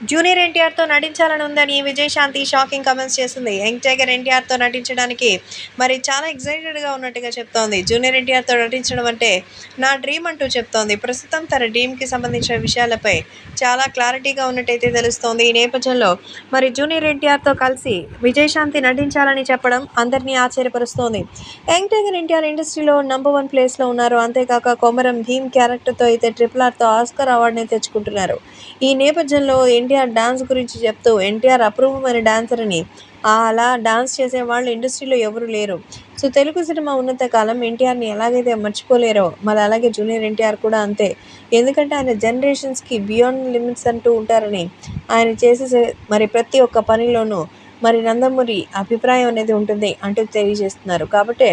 Junior ఎన్టీఆర్తో నటించాలని ఉందని విజయశాంతి షాకింగ్ కమెంట్స్ చేసింది. యంగ్ టైగర్ ఎన్టీఆర్తో నటించడానికి మరి చాలా ఎక్సైటెడ్గా ఉన్నట్టుగా చెప్తోంది. జూనియర్ ఎన్టీఆర్తో నటించడం అంటే నా డ్రీమ్ అంటూ చెప్తోంది. ప్రస్తుతం తన డ్రీమ్కి సంబంధించిన విషయాలపై చాలా క్లారిటీగా ఉన్నట్టయితే తెలుస్తోంది. ఈ నేపథ్యంలో మరి జూనియర్ ఎన్టీఆర్తో కలిసి విజయశాంతి నటించాలని చెప్పడం అందరినీ ఆశ్చర్యపరుస్తోంది. యంగ్ టైగర్ ఎన్టీఆర్ ఇండస్ట్రీలో నంబర్ వన్ ప్లేస్లో ఉన్నారు. అంతేకాక కొమరం భీమ్ క్యారెక్టర్తో అయితే ట్రిపుల్ ఆర్తో ఆస్కర్ అవార్డుని తెచ్చుకుంటున్నారు. ఈ నేపథ్యంలో ఎన్టీఆర్ డాన్స్ గురించి చెప్తూ ఎన్టీఆర్ అపూర్వమైన డాన్సర్ అని. అలా డాన్స్ చేసే వాళ్ళు ఇండస్ట్రీలో ఎవరు లేరు. సో తెలుగు సినిమా ఉన్నత కాలం ఎన్టీఆర్ని ఎలాగైతే మర్చిపోలేరో మరి అలాగే జూనియర్ ఎన్టీఆర్ కూడా అంతే. ఎందుకంటే ఆయన జనరేషన్స్కి బియాండ్ లిమిట్స్ అంటూ ఉంటారని ఆయన చేసే మరి ప్రతి ఒక్క పనిలోనూ మరి నందమూరి అభిప్రాయం అనేది ఉంటుంది అంటూ తెలియజేస్తున్నారు. కాబట్టి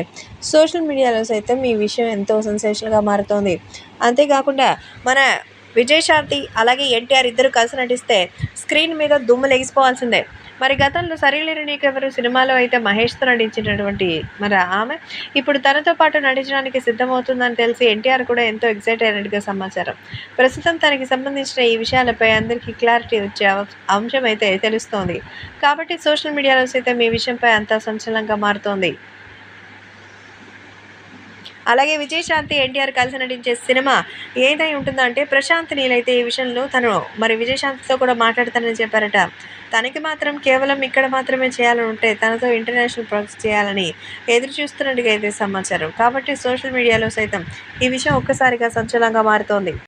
సోషల్ మీడియాలో సైతం ఈ విషయం ఎంతో సెన్సేషన్గా మారుతోంది. అంతేకాకుండా మన విజయశాంతి అలాగే ఎన్టీఆర్ ఇద్దరు కలిసి నటిస్తే స్క్రీన్ మీద దుమ్ము లెగిసిపోవాల్సిందే. మరి గతంలో సరిలేరు నీకెవరు సినిమాలో అయితే మహేష్తో నటించినటువంటి మరి ఆమె ఇప్పుడు తనతో పాటు నటించడానికి సిద్ధమవుతుందని తెలిసి ఎన్టీఆర్ కూడా ఎంతో ఎక్సైట్ అయినట్టుగా సమాచారం. ప్రస్తుతం తనకి సంబంధించిన ఈ విషయాలపై అందరికీ క్లారిటీ వచ్చే అంశం అయితే తెలుస్తోంది. కాబట్టి సోషల్ మీడియాలో సైతం ఈ విషయంపై అంతా సంచలనంగా మారుతోంది. అలాగే విజయశాంతి ఎన్టీఆర్ కలిసి నటించే సినిమా ఏదై ఉంటుందంటే ప్రశాంత్ నీలైతే ఈ విషయంలో తను మరి విజయశాంతితో కూడా మాట్లాడతానని చెప్పారట. తనకి మాత్రం కేవలం ఇక్కడ మాత్రమే చేయాలని ఉంటే తనతో ఇంటర్నేషనల్ ప్రాజెక్ట్ చేయాలని ఎదురు చూస్తున్నట్టుగా అయితే సమాచారం. కాబట్టి సోషల్ మీడియాలో సైతం ఈ విషయం ఒక్కసారిగా సంచలనంగా మారుతోంది.